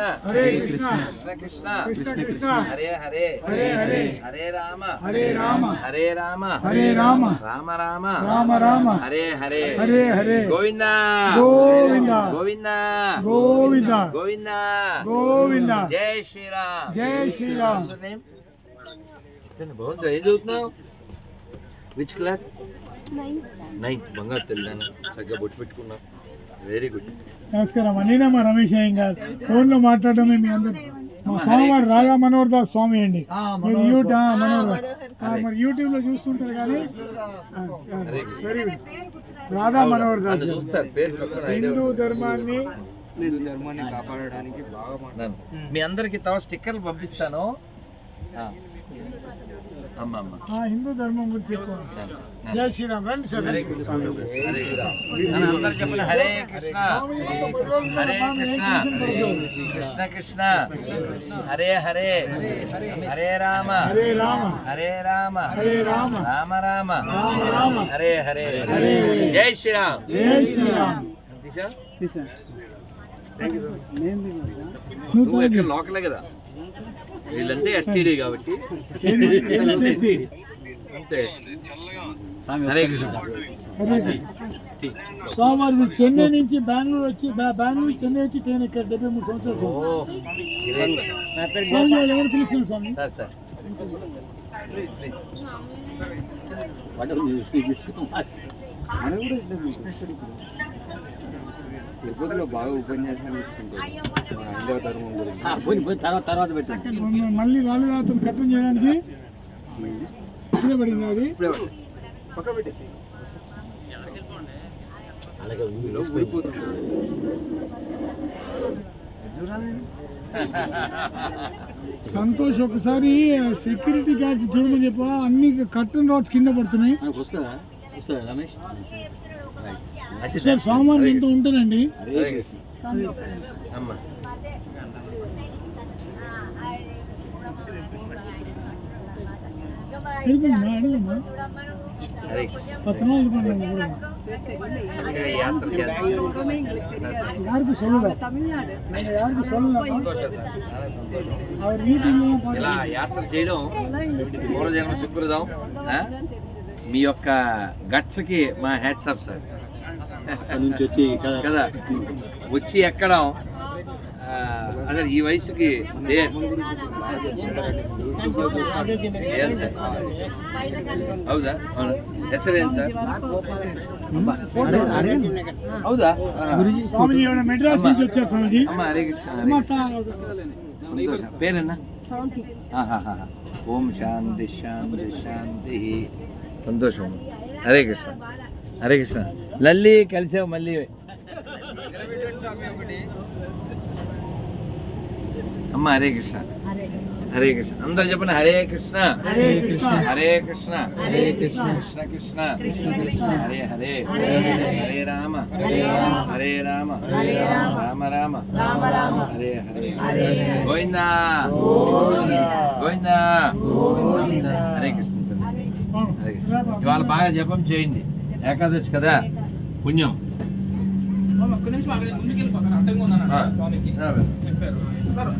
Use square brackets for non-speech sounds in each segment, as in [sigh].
హరే కృష్ణ. కృష్ణ. కృష్ణ కృష్ణ. కృష్ణ హరే హరే. హరే హరే. హరే రామ. హరే రామ. హరే రామ. హరే రామ. రామ రామ. రామ రామ. హరే హరే. హరే హరే. గోవింద. గోవింద. గోవింద. గోవింద. గోవింద. గోవింద. జై శ్రీరామ్. జై Sriram. What's your name? ఇతను బాగుంది ఏం చదువుతున్నావు? విచ్ క్లాస్ నైన్త్ బంగారు తెల్లాను చక్కగా బొట్టు పెట్టుకున్నావు. వెరీ గుడ్ నమస్కారం. నేనే మా రమేష్ అయ్యం గారు ఫోన్లో మాట్లాడడమే మీ అందరు మా స్వామివారు రాజా మనోహర్ దాస్ స్వామి అండి. మీరు యూట్యూబ్ మనోహర్ దాస్. ఆ, మరి యూట్యూబ్లో చూస్తుంటారు కానీ వెరీ గుడ్ రాధా మనోహర్ దాస్ హిందూ ధర్మాన్ని ధర్మాన్ని కాపాడడానికి బాగా. మీ అందరికి తవ స్టిక్కర్లు పంపిస్తాను. ఆ. హిందూ ధర్మం గురించి. జై శ్రీరామ్ రండి సార్. చెప్పండి హరే కృష్ణ. హరే కృష్ణ. కృష్ణ కృష్ణ. హరే హరే. హరే రామ. హరే రామ. హరే రామ. హరే రామ. రామ రామ. రామ హరే హరే. జై శ్రీరామ్. జై శ్రీరామ్. దిశా నువ్వు నువ్వు ఎక్కడ లోకలే కదా? వీళ్ళంతా ఎస్టీడీ కాబట్టి. అంతే. హరే కృష్ణ. సోమవారం చెన్నై నుంచి బెంగళూరు వచ్చి బెంగళూరు నుంచి చెన్నై వచ్చి ట్రైన్ ఎక్కారు. డెబ్బై మూడు సంవత్సరాలు పిలుస్తున్నారు స్వామి సార్ సార్ మనం కూడా ఇట్లా తిరుపతిలో బాగా ఉపన్యాసాలు ఇస్తుంటారు. మన హైందవ ధర్మం గురించి. తర్వాత తర్వాత పెట్టండి మళ్ళీ రాళ్ళు కట్టం చేయడానికి ఇప్పుడే పడింది అది? పక్క పెట్టేసి. అలాగే సంతోష్ ఒకసారి సెక్యూరిటీ గార్డ్స్ చూడమని చెప్పా. అన్ని కట్టన్ రాడ్స్ కింద పడుతున్నాయి. వస్తుందా? వస్తుందా రమేష్? సార్ సోమవారం ఇంత ఉంటానండి హరే కృష్ణ అమ్మ అడుగుమ్మా అడుగుమ్మా హరే కృష్ణ పద్నాలుగు పన్నెండు కూడా చక్కగా యాత్ర చేద్దాం సార్, సార్. யாருக்கும் சொல்லல நீங்க யாருக்கும் சொல்லல సంతోషం సార్ చాలా సంతోషం அவர் மீட்டிங் ఇలా యాత్ర చేయడం పూర్వజన్మ సుకృతం ఆ? మీ యొక్క గట్స్ కి మా హ్యాట్స్ అప్ సార్ అక్కడ నుంచి వచ్చి [laughs] కదా. వచ్చి ఎక్కడం అసలు ఈ వయసుకి చేయాలి సార్. హౌదా అవును? ఎస్ఎల్ఏన్ సార్? హౌదా స్వామిజీ ఎవరైనా మెడ్రాస్ నుంచి వచ్చారు స్వామిజీ. అమ్మ హరే కృష్ణ పేరేనా? ఆహాహా. ఓం శాంతి శాంతి శాంతి. సంతోషం. హరే కృష్ణ. హరే కృష్ణ లల్లి కలిసావు మళ్ళీ అమ్మ హరే కృష్ణ హరే కృష్ణ అందరు చెప్పండి హరే కృష్ణ హరే కృష్ణ. హరే కృష్ణ హరే కృష్ణ. కృష్ణ కృష్ణ. హరే హరే హరే రామ హరే రామ. హరే రామ హరే రామ. హరే హరే. గోవిందా గోవిందా. హరే కృష్ణ. హరే కృష్ణ. ఇవాళ బాగా జపం చేయండి ఏకాదశి కదా? పుణ్యం. స్వామి ఒక్క నిమిషం అక్కడ అడ్డంగా ఉందన్న. స్వామికి. చెప్పారు. సార్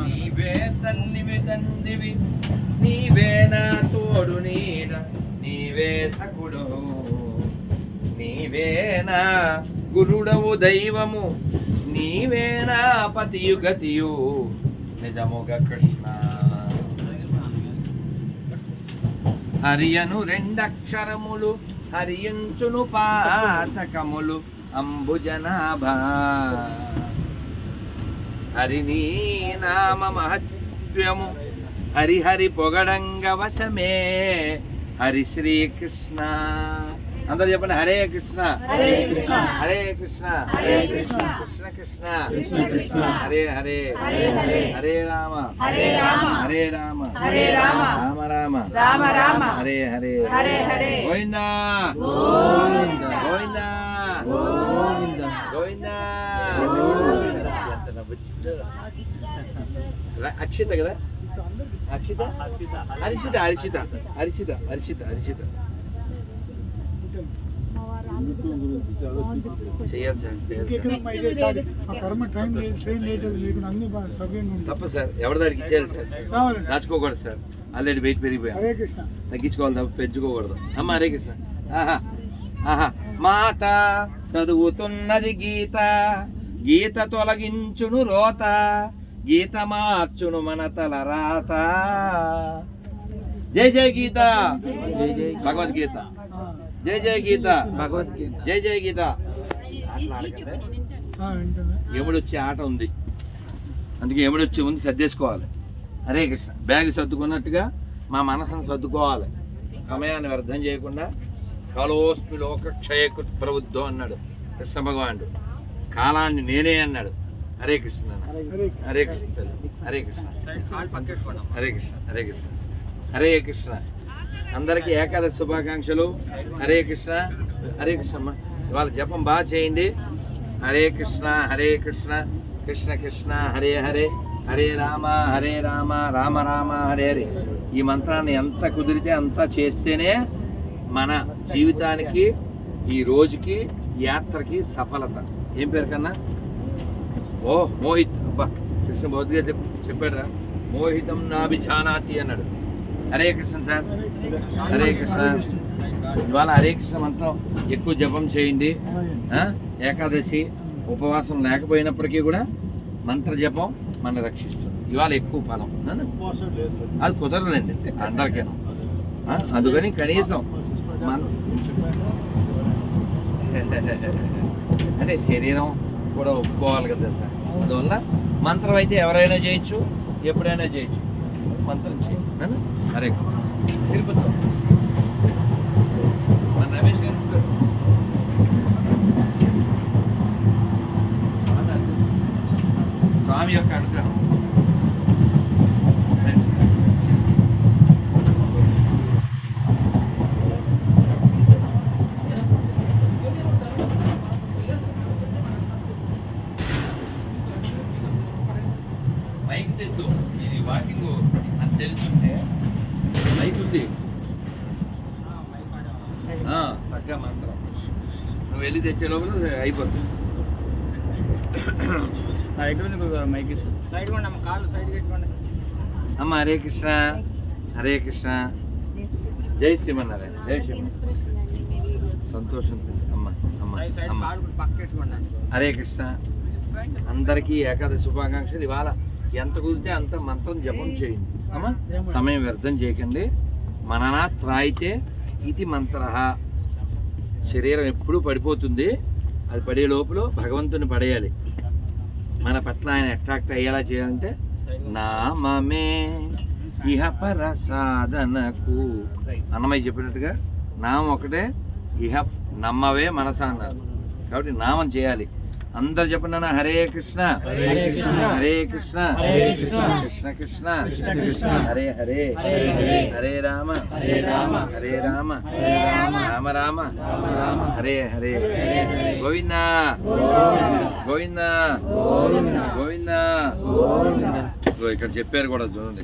నీవే తల్లివి తండ్రివి నీవే నా తోడు నీడ నీవే సకుడు. నీవే నా గురుడవు దైవము నీవే నా పతియు గతియు నిజముగ కృష్ణ హరియను రెండక్షరములు హరియుంచును పాతకములు అంబుజనాభా హరినీ నామ మహత్యము హరిహరి పొగడంగ వశమే హరి శ్రీకృష్ణ అందరు చెప్పండి హరే కృష్ణ హరే కృష్ణ. హరే కృష్ణ హరే కృష్ణ. కృష్ణ కృష్ణ కృష్ణ కృష్ణ. హరే హరే హరే రామ హరే రామ. హరే రామ రామ. రామ రామ రామ. హరే హరే హరే హరే. గోవిందా గోవిందా. అక్షిత కదా అక్షిత హర్షిత హర్షిత హర్షిత హర్షిత హర్షిత తప్ప సార్ ఎవరి దానికి ఇచ్చేయాలి సార్. దాచుకోకూడదు సార్. ఆల్రెడీ వెయిట్ పెరిగిపోయాం. హరే కృష్ణ. తగ్గించుకోవాలి తప్ప పెంచుకోకూడదు. అమ్మ హరే కృష్ణ. ఆహా ఆహా. మాత చదువుతున్నది గీత. గీత తొలగించును రోత. గీత మార్చును మన తల రాత. జై జై గీత. జై జై భగవద్గీత. జై జై గీత. భగవద్గీత. జై జై గీత. ఆ, వింటున్నా. ఎముడు వచ్చే ఆట ఉంది. అందుకే ఎముడు వచ్చే ముందు సర్దేసుకోవాలి. హరే కృష్ణ. బ్యాగ్ సర్దుకున్నట్టుగా మా మనసును సర్దుకోవాలి. సమయాన్ని వ్యర్థం చేయకుండా కాలోస్మి లోక క్షయకు ప్రబుద్ధం అన్నాడు కృష్ణ భగవానుడు. కాలాన్ని నేనే అన్నాడు. హరే కృష్ణ. హరే కృష్ణ. హరే కృష్ణ. హరే కృష్ణ. హరే కృష్ణ. హరే కృష్ణ. అందరికీ ఏకాదశి శుభాకాంక్షలు. హరే కృష్ణ. హరే కృష్ణ అమ్మ. ఇవాళ జపం బాగా చేయండి. హరే కృష్ణ హరే కృష్ణ కృష్ణ కృష్ణ హరే హరే. హరే రామ హరే రామ రామ రామ హరే హరే. ఈ మంత్రాన్ని ఎంత కుదిరితే అంత చేస్తేనే మన జీవితానికి ఈ రోజుకి యాత్రకి సఫలత. ఏం పేరు కన్నా? ఓ మోహిత్. అబ్బా కృష్ణ భౌతిగా చెప్ చెప్పాడు మోహితం నాభిజానాతి అన్నాడు. హరే కృష్ణ సార్. హరే కృష్ణ. ఇవాళ హరే కృష్ణ మంత్రం ఎక్కువ జపం చేయండి. ఏకాదశి ఉపవాసం లేకపోయినప్పటికీ కూడా మంత్ర జపం మన రక్షిస్తుంది. ఇవాళ ఎక్కువ ఫలం నాన్న? అది కుదరదండి అందరికీ అందుకని కనీసం మన అంటే శరీరం కూడా ఒప్పుకోవాలి కదా సార్. అందువల్ల మంత్రం అయితే ఎవరైనా చేయొచ్చు ఎప్పుడైనా చేయొచ్చు. మంత్రం చేయండి. కృష్ణ. తిరుపతిలో మన రమేష్ గారు ఉంటారు. స్వామి యొక్క అనుగ్రహం మైక్ తెద్దు ఇది వాకింగ్ అని తెలుసుంటే మైక్ ఉంది చక్కగా మంత్రం నువ్వు వెళ్ళి తెచ్చే లోపల అయిపోతుంది అమ్మ హరే కృష్ణ. హరే కృష్ణ. జై శ్రీమన్నారాయణ. జై శ్రీమన్నారాయణ. సంతోషం అమ్మ అమ్మ అమ్మ. హరే కృష్ణ. అందరికీ ఏకాదశి శుభాకాంక్షలు. ఇవాళ ఎంత కుదిరితే అంత మంత్రం జపం చేయండి. అమ్మా సమయం వ్యర్థం చేయకండి. మననా త్రాయితే ఇది మంత్ర. శరీరం ఎప్పుడూ పడిపోతుంది. అది పడే లోపల భగవంతుని పడేయాలి. మన పట్ల ఆయన అట్రాక్ట్ అయ్యేలా చేయాలంటే నామమే ఇహ పర సాధనకు అన్నమయ్య చెప్పినట్టుగా నామం ఒకటే ఇహ నమ్మవే మనస అన్నారు. కాబట్టి నామం చేయాలి. అందరు చెప్పండి హరే కృష్ణ. హరే కృష్ణ. హరే కృష్ణ. హరే కృష్ణ. హరే హరే. హరే రామ. హరే రామ. హరే రామ. రామ. హరే హరే. గోవింద. గోవింద. గోవింద. ఇక్కడ చెప్పారు కూడా చూడండి.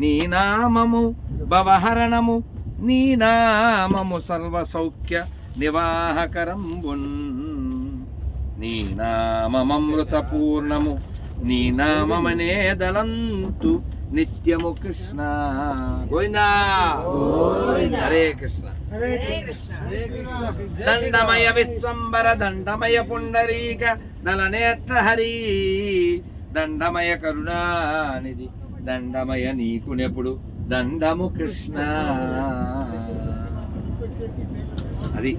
నీ నామము భవహరణము నీ నామము సర్వ సౌఖ్య నివాహకరంబున్. నీ నామమృత పూర్ణము నీ నామమనే దళంతు నిత్యము కృష్ణ. గోవిందా. హరే కృష్ణ. హరే కృష్ణ. దండమయ విశ్వంబర దండమయ పుండరీక దళనేత్ర హరి. దండమయ కరుణానిధి దండమయ నీకునెప్పుడు దండము కృష్ణ. అది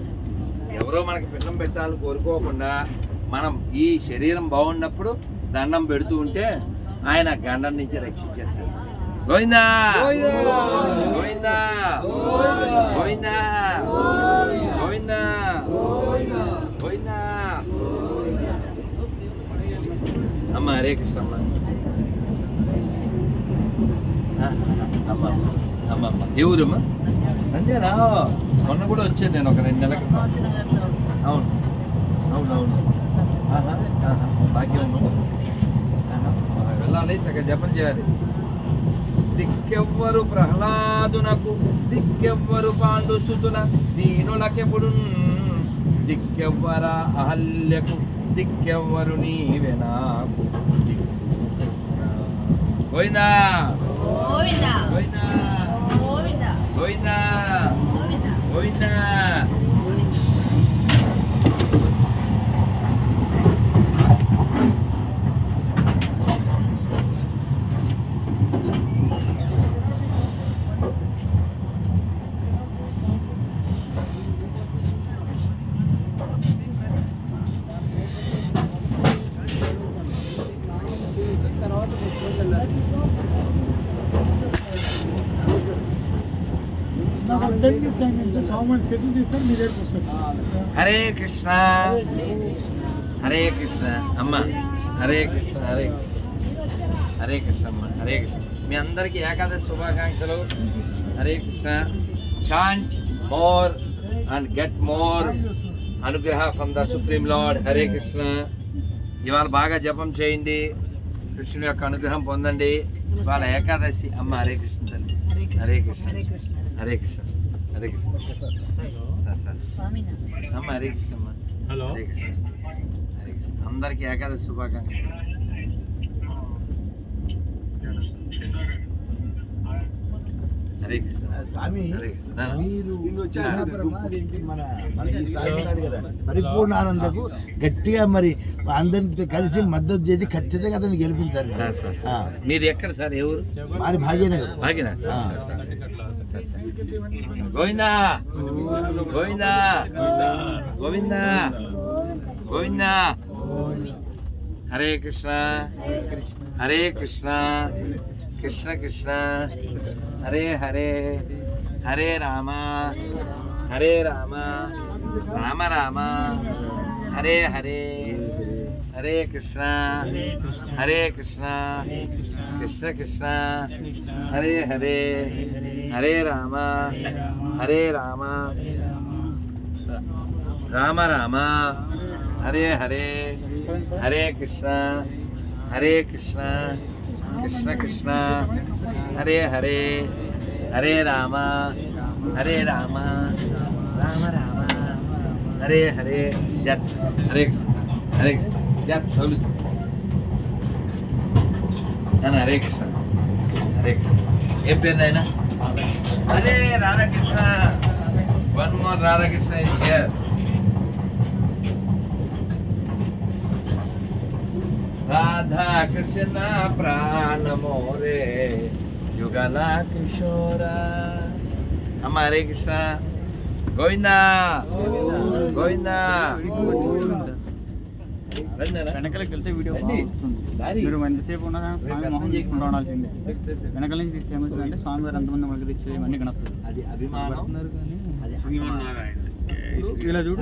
ఎవరో మనకి పిండం పెట్టాలని కోరుకోకుండా మనం ఈ శరీరం బాగున్నప్పుడు దండం పెడుతూ ఉంటే ఆయన గండం నుంచి రక్షించేస్తాడు. గోవిందా! గోవిందా! గోవిందా! గోవిందా! గోవిందా! అమ్మ హరే కృష్ణ అమ్మ. ఆ, అమ్మ అమ్మ అమ్మ. ఏ ఊరమ్మా అంతేనా మొన్న కూడా వచ్చాను నేను ఒక రెండు నెలల క్రితం. అవును. అవును అవును. భాగ్యం. వెళ్ళాలి చక్కగా జపం చేయాలి. దిక్కెవ్వరు ప్రహ్లాదునకు దిక్కెవ్వరు పాండుసుతుల దీనులకెప్పుడు దిక్కెవ్వర అహల్యకు దిక్కెవ్వరు నీవే నాకు. గోవిందా! గోవిందా. గోవిందా! గోవిందా. గోవిందా గోవిందా గోవిందా నాకు టెన్ మినిట్స్ అయింది స్వామి సెటిల్ చేస్తారు మీ దగ్గరికి వస్తారు హరే కృష్ణ హరే కృష్ణ అమ్మ హరే కృష్ణ హరే హరే కృష్ణ అమ్మ హరే కృష్ణ మీ అందరికీ ఏకాదశి శుభాకాంక్షలు Hare Krishna chant more and get more అనుగ్రహ from the supreme lord Hare Krishna ఇవాళ బాగా జపం చేయండి కృష్ణుని యొక్క అనుగ్రహం పొందండి ఇవాళ ఏకాదశి అమ్మ హరే కృష్ణ తల్లి హరే కృష్ణ హరే కృష్ణ హరే కృష్ణ సరే సరే అమ్మ హరే కృష్ణ అమ్మ హలో హరే కృష్ణ హరే కృష్ణ అందరికీ ఏకాదశి శుభాకాంక్షలు హరే కృష్ణ స్వామి. మీరు కదా పరిపూర్ణానందకు గట్టిగా మరి అందరితో కలిసి మద్దతు చేసి ఖచ్చితంగా అతన్ని గెలిపించాలి సార్ సార్ మీది ఎక్కడ సార్ ఊరు మాది Bhagyanagar sir sir sir. Govinda Govinda Govinda Govinda Hare Krishna Hare Krishna Krishna Krishna Hare Hare Hare Rama Hare Rama Rama Rama Hare Hare Hare Krishna Hare Krishna Krishna Krishna Hare Hare Hare Rama Hare Rama Rama Rama Hare Hare Hare Krishna Hare Krishna Krishna Krishna Hare Hare Hare Rama Hare Rama Rama Rama Hare Hare జత్ Hare Krishna Hare Krishna జత్ చదువు నాన్న హరే కృష్ణ హరే కృష్ణ ఏం పేరు నాయన అరే Radhakrishna one more Radhakrishna is here Radha Krishna ప్రాణమోరే యుగల కిషోర అమ్మ హరే కృష్ణ గోవిందా గోవిందా రండి నాన్న. వెనకలకి వెళ్తే వీడియో. బాగుంటుంది. మీరు ఎంతసేపు ఉన్నా స్వామి మొహం చూసుకుంటూ. ఉండాల్సిందే వెనకాల నుంచి తీస్తే ఏమవుతుందంటే స్వామి గారు ఎంతమంది మనకి ఇచ్చే ఇవన్నీ కనొస్తుంది అది అభిమానం. అది ఇలా చూడు.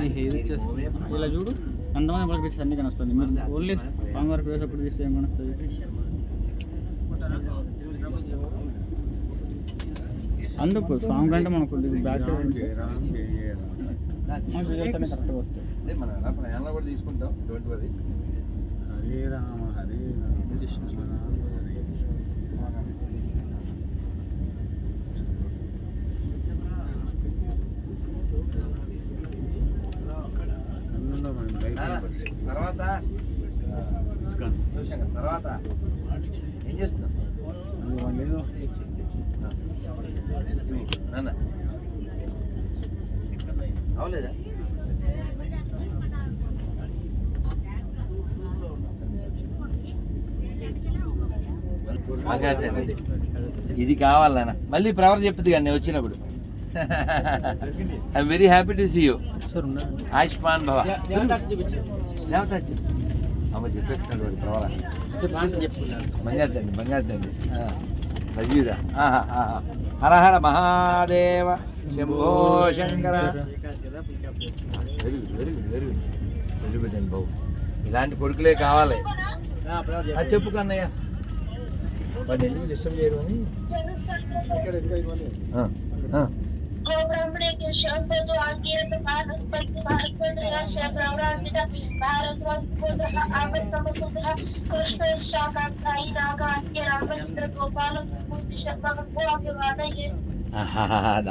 ఇలా చూడు. ఎంతమంది మనకి ఇచ్చే అన్ని కనొస్తుంది మీరు ఓన్లీ స్వామి గారికి వేసేప్పుడు తీస్తే ఏం కనొస్తుంది అందుకు స్వామి కంటే మనకు బ్యాక్ కరెక్ట్గా వస్తాయి అదే మనం ఎలా ప్రయాణంలో కూడా తీసుకుంటాం డోంట్ వరీ హరే రామ హరే రామ తర్వాత చూశాక తర్వాత ఏం చేస్తున్నావు? నాన్న అవలేదా? ఇది కావాలి నాన్న. మళ్ళీ ప్రవర్ చెప్తుంది కానీ వచ్చినప్పుడు. I'm very happy to see you Ayushman భవ. అమ్మ చెప్పేస్తున్నాడు వాడు ప్రవర. బంగారు బంగారు రజీరా Hara Hara Mahadeva. Shambho Shankara. Very good very good very good very good అండి బాబు ఇలాంటి కొడుకులే కావాలి. చెప్పు కన్నయ్య. వాడిని ఎందుకు డిస్టర్బ్ చేయడం అని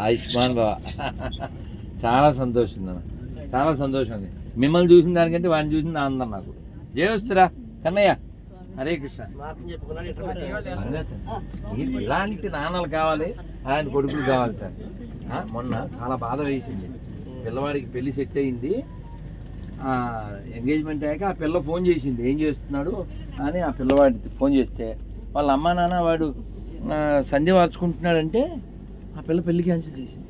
ఆయుష్మాన్ బావ చాలా సంతోషం చాలా సంతోషం అండి మిమ్మల్ని చూసిన దానికంటే వాడిని చూసిన ఆనందం నాకు జయవస్తురా కన్నయ్య హరే కృష్ణ. ఇలాంటి నాన్నలు కావాలి అలాంటి కొడుకులు కావాలి సార్. మొన్న చాలా బాధ వేసింది. పిల్లవాడికి పెళ్ళి సెట్ అయింది. ఎంగేజ్మెంట్ అయ్యాక ఆ పిల్ల ఫోన్ చేసింది. ఏం చేస్తున్నాడు అని ఆ పిల్లవాడికి ఫోన్ చేస్తే వాళ్ళ అమ్మా నాన్న వాడు సంధ్య వార్చుకుంటున్నాడంటే ఆ పిల్ల పెళ్ళి క్యాన్సిల్ చేసింది.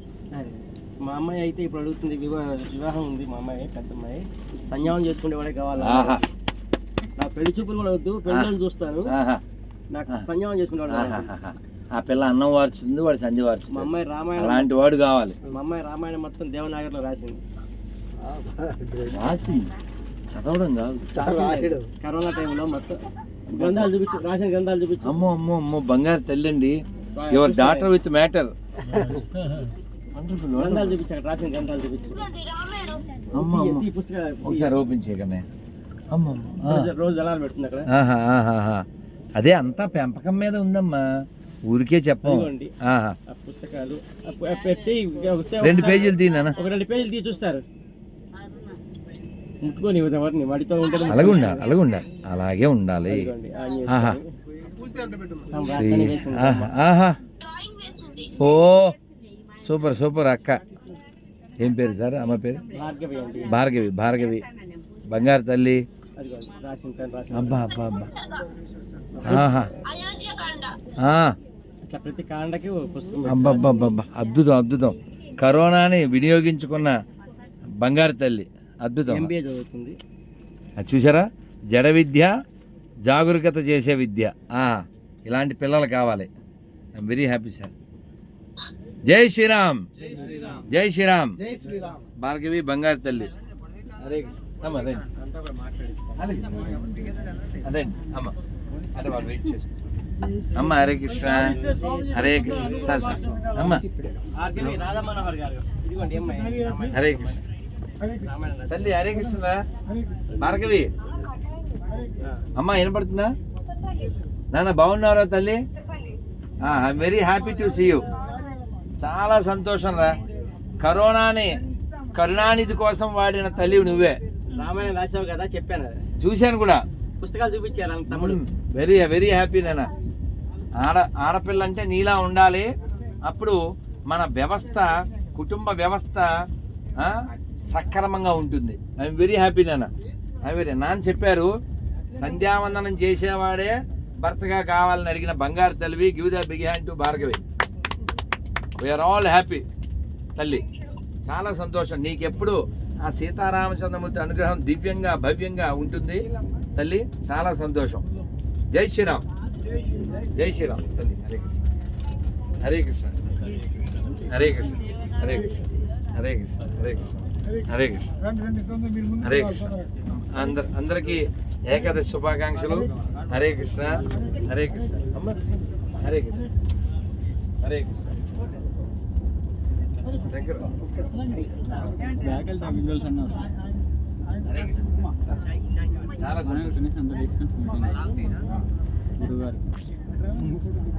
మా అమ్మాయి అయితే ఇప్పుడు అడుగుతుంది వివాహ వివాహం ఉంది మా అమ్మాయి పెద్ద అమ్మాయి సంయామం చేసుకునే వాడే కావాలి? ఆహా. నా పెళ్ళి చూపులు కూడా వద్దు పెళ్ళని చూస్తాను ఆహా. నాకు సంయామం చేసుకునే వాడు కావాలి. ఆహాహాహా. ఆ పిల్ల అన్నం వార్చుతుంది వాడు సంధ్య మా వార్చుతుంది అమ్మాయి రామాయణం అలాంటి వాడు కావాలి. మా అమ్మాయి రామాయణం మొత్తం దేవనాగర్లో రాసింది. రాసి చదవడం కాదు. కరోనా టైంలో మొత్తం గ్రంథాలు చూపించు రాసిన గ్రంథాలు చూపించు. అమ్మో అమ్మో అమ్మో బంగారు తల్లండి. యువర్ డాటర్ విత్ మ్యాటర్ గ్రంథాలు చూపించాడు రాసిన గ్రంథాలు చూపించు రామాయణం అమ్మ అమ్మ. ఈ పుస్తకాలు ఒకసారి ఓపెన్ చేయకనే. ఆ. రోజు- రోజు దళాలు పెడుతుంది అక్కడ. ఆహా, ఆహాహా. అదే అంతా పెంపకం మీద ఉందమ్మా. ఊరికే చెప్పం. ఇదిగోండి. ఆహా. ఆ పుస్తకాలు పెట్టి రెండు పేజీలు తీనా ఒక రెండు పేజీలు తీసి చూస్తారు. ముట్టుకొని ఎవరిని వాడితో ఉంటే అలాగే ఉండాలి అలాగే ఉండాలి. అలాగే ఉండాలి. ఓ సూపర్ సూపర్ అక్క. ఏం పేరు సార్? అమ్మ పేరు? భార్గవి భార్గవి. బంగారు తల్లి. అబ్బా అబ్బా అబ్బా. ప్రతి కాండకి అబ్బబ్బబ్బబ్బా. అద్భుతం అద్భుతం. కరోనాని వినియోగించుకున్న బంగారు తల్లి. అద్భుతం. ఎంబీఏ చదువుతుంది. అది చూసారా జడ విద్య జాగరూకత చేసే విద్య. ఆ, ఇలాంటి పిల్లలు కావాలి. ఐఎమ్ వెరీ హ్యాపీ సార్ జై శ్రీరామ్. జై శ్రీరామ్. భార్గవి బంగారు తల్లి. హరే కృష్ణ. అమ్మ రండి. అదే. అమ్మ. అంటే వాళ్ళు వెయిట్ చేస్తారు అమ్మ హరే కృష్ణ. హరే కృష్ణ. Sir sir. అమ్మ. హరే కృష్ణ. తల్లి హరే కృష్ణ. భార్గవి. అమ్మ వినపడుతుందా? నాన్న బాగున్నారా తల్లి? I'm very happy to see you చాలా సంతోషం రా. కరోనాని కరుణానిధి కోసం వాడిన తల్లి నువ్వే. రామాయణం రాసావు కదా చెప్పాను. చూశాను కూడా. పుస్తకాలు చూపించారు తమ్ముడు. వెరీ వెరీ హ్యాపీ నాన్న. ఆడ ఆడపిల్ల అంటే నీలా ఉండాలి. అప్పుడు మన వ్యవస్థ కుటుంబ వ్యవస్థ సక్రమంగా ఉంటుంది. ఐఎమ్ వెరీ హ్యాపీ నాన్న. ఐ వెరీ నాన్న చెప్పారు సంధ్యావందనం చేసేవాడే భర్తగా కావాలని అడిగిన బంగారు తల్లివి give the big hand to Bhargavi. We are all happy తల్లి. చాలా సంతోషం. నీకెప్పుడు ఆ సీతారామచంద్రమూర్తి అనుగ్రహం దివ్యంగా భవ్యంగా ఉంటుంది తల్లి చాలా సంతోషం జై శ్రీరామ్ జై శ్రీరామ్ తల్లి హరే కృష్ణ హరే కృష్ణ హరే కృష్ణ హరే కృష్ణ హరే కృష్ణ హరే కృష్ణ హరే కృష్ణ హరే కృష్ణ అందరు అందరికీ ఏకాదశి శుభాకాంక్షలు హరే కృష్ణ హరే కృష్ణ హరే కృష్ణ హరే కృష్ణ దగ్గర బ్యాక్ వెళ్తే విజువల్స్ అన్నీ వస్తాయి హరే కృష్ణ చాలా మనం సంతోషం కనీసం అంత డిస్టెన్స్ మెయింటైన్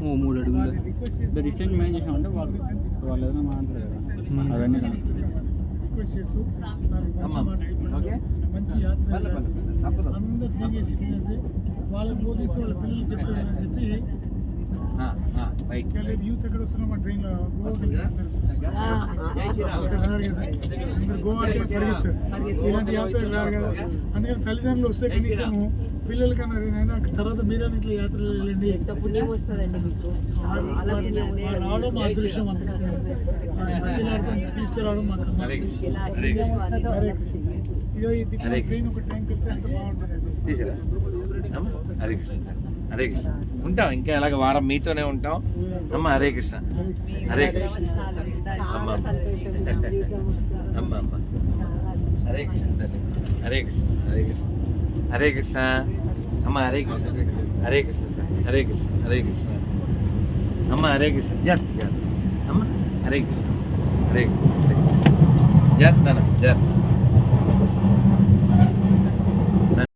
ఓ మూడు అడుగులు డిస్టెన్స్ మేము చేసామంటే వాళ్ళు వాళ్ళు ఏదైనా మాట్లాడతారు కదా అవన్నీ రిక్వెస్ట్ చేస్తూ మంచి యాత్ర అందరు వాళ్ళకి బోధిస్తూ వాళ్ళ పిల్లలు చెప్పారని చెప్పి యూత్ ఎక్కడ వస్తున్నా మా ట్రైన్లో. గోవా ఇలాంటి యాత్రలు రారు కదా. అందుకని తల్లిదండ్రులు వస్తే కనీసం పిల్లలకన్నా నేను తర్వాత మీరైనా ఇట్లా యాత్రలు వెళ్ళండి. రావడం మా అదృష్టం అంత. తీసుకురావడం మాకు ఈ ట్రైన్ ఒక టైం కడితే ఎంత బాగుంటుందండి. తీసిరా. అమ్మ హరే కృష్ణ. హరే కృష్ణ ఉంటాం ఇంకా ఎలాగ వారం మీతోనే ఉంటాం అమ్మ హరే కృష్ణ హరే కృష్ణ అమ్మ. అమ్మ అమ్మ హరే కృష్ణ తల్లి హరే కృష్ణ హరే కృష్ణ హరే కృష్ణ అమ్మ హరే కృష్ణ హరే కృష్ణ సార్ హరే కృష్ణ హరే కృష్ణ అమ్మ హరే కృష్ణ జాత్ జాత్ అమ్మ హరే కృష్ణ హరే కృష్ణ జాత్ నాన్న జాత్